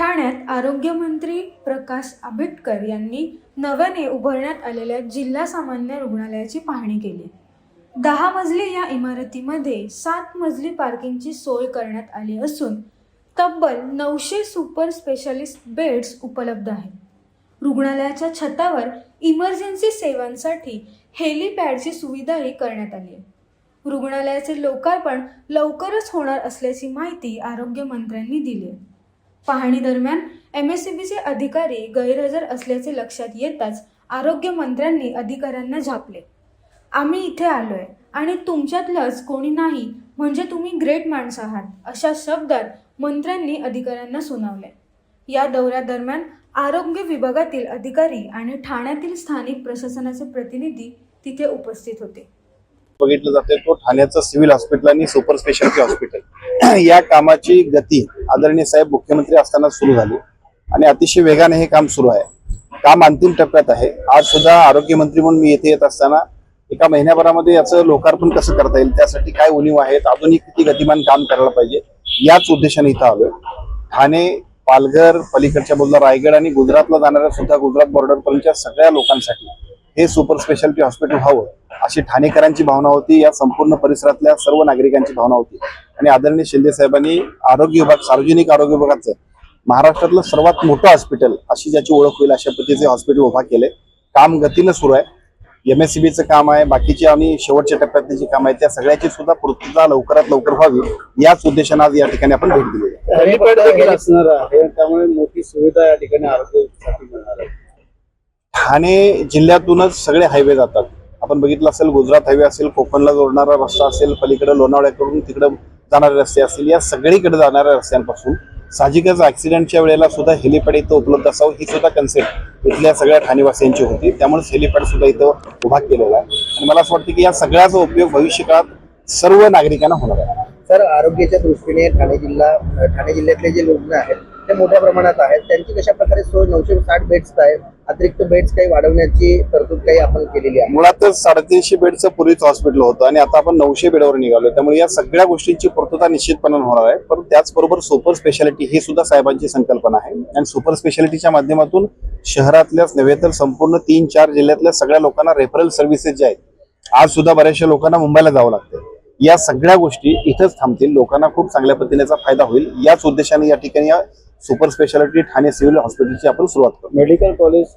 ठाण्यात आरोग्यमंत्री प्रकाश आंबेडकर यांनी नव्याने उभारण्यात आलेल्या जिल्हा सामान्य रुग्णालयाची पाहणी केली. दहा मजली या इमारतीमध्ये सात मजली पार्किंगची सोय करण्यात आली असून तब्बल नऊशे सुपर स्पेशालिस्ट बेड्स उपलब्ध आहेत. रुग्णालयाच्या छतावर इमर्जन्सी सेवांसाठी हेलिपॅडची सुविधाही करण्यात आली आहे. रुग्णालयाचे लोकार्पण लवकरच होणार असल्याची माहिती आरोग्यमंत्र्यांनी दिली आहे. पाहणी दरम्यान एम एस सी बीचे अधिकारी गैरहजर असल्याचे लक्षात येताच आरोग्यमंत्र्यांनी अधिकाऱ्यांना झापले. आम्ही इथे आलोय आणि तुमच्यातलंच कोणी नाही म्हणजे तुम्ही ग्रेट माणसं आहात अशा शब्दात मंत्र्यांनी अधिकाऱ्यांना सुनावले. या दौऱ्यादरम्यान आरोग्य विभागातील अधिकारी आणि ठाण्यातील स्थानिक प्रशासनाचे प्रतिनिधी तिथे उपस्थित होते. बघितलं जाते तो ठाण्याचं सिव्हिल हॉस्पिटल आणि सुपर स्पेशालिटी हॉस्पिटल. या कामाची गती आदरणीय साहेब मुख्यमंत्री असताना सुरू झाली आणि अतिशय वेगाने हे काम सुरू आहे. काम अंतिम टप्प्यात आहे. आज सुद्धा आरोग्यमंत्री म्हणून मी येथे येत असताना एका महिन्याभरामध्ये याचं लोकार्पण कसं करता येईल त्यासाठी काय उणीव आहेत अजूनही किती गतिमान काम करायला पाहिजे याच उद्देशाने इथं आलोय. ठाणे पालघर पलीकडच्या बोलला रायगड आणि गुजरातला जाणाऱ्या सुद्धा गुजरात बॉर्डरपर्यंतच्या सगळ्या लोकांसाठी हे सुपर स्पेशालिटी हॉस्पिटल व्हावं अशी ठाणेकरांची भावना होती या संपूर्ण परिसरातल्या सर्व नागरिकांची भावना होती. आणि आदरणीय शिंदे साहेबांनी आरोग्य विभाग सार्वजनिक आरोग्य विभागाचं महाराष्ट्रातलं सर्वात मोठं हॉस्पिटल अशी ज्याची ओळख होईल अशा पद्धतीचे हॉस्पिटल उभा केले काम गतीनं सुरू आहे. एम एस सी काम आहे. बाकीची आणि शेवटच्या टप्प्यातली जी काम आहे त्या सगळ्याची सुद्धा पूर्तता लवकरात लवकर व्हावी याच उद्देशानं आज या ठिकाणी आपण भेट दिली असणार आहे. त्यामुळे मोठी सुविधा या ठिकाणी आरोग्यासाठी मिळणार आहे. ठाणे जिल्ह्यातूनच सगळे हायवे जातात. आपण बघितलं असेल गुजरात हायवे असेल कोकणला जोडणारा रस्ता असेल पलीकडे लोणावळ्याकडून तिकडे जाणारे रस्ते असतील या सगळीकडे जाणाऱ्या रस्त्यांपासून साहजिकच ऍक्सिडेंटच्या वेळेला सुद्धा हेलिपॅड इथं उपलब्ध असावं ही सुद्धा कन्सेप्ट इथल्या सगळ्या ठाणेवासियांची होती. त्यामुळेच हेलिपॅड सुद्धा इथं उभा केलेला आहे. आणि मला असं वाटतं की या सगळ्याचा उपयोग भविष्य काळात सर्व नागरिकांना होणार आहे. सर आरोग्याच्या दृष्टीने ठाणे जिल्हा ठाणे जिल्ह्यातले जे रुग्ण आहेत ते मोठ्या प्रमाणात आहेत. त्यांची कशा प्रकारे सोय नऊशे साठ बेड्स आहेत. अतिरिक्त बेड्स काही वाढवण्याची तरतूद काही आपण केलेली आहे. मुळातच साडेतीनशे बेडचं पूर्वीच हॉस्पिटल होतं आणि आता आपण नऊशे बेडवर निघालो त्यामुळे या सगळ्या गोष्टींची पूर्तता निश्चितपणे होणार आहे. पण त्याचबरोबर सुपर स्पेशालिटी ही सुद्धा साहेबांची संकल्पना आहे. आणि सुपर स्पेशालिटीच्या माध्यमातून शहरातल्याच नव्हे तर संपूर्ण तीन चार जिल्ह्यातल्या सगळ्या लोकांना रेफरल सर्व्हिसेस ज्या आहेत आज सुद्धा बऱ्याचशा लोकांना मुंबईला जावं लागतं या सगळ्या गोष्टी इथंच थांबतील. लोकांना खूप चांगल्या पद्धतीने याचा फायदा होईल. याच उद्देशाने या ठिकाणी या सुपर स्पेशालिटी ठाणे सिव्हिल हॉस्पिटलची आपण सुरुवात करू. Medical college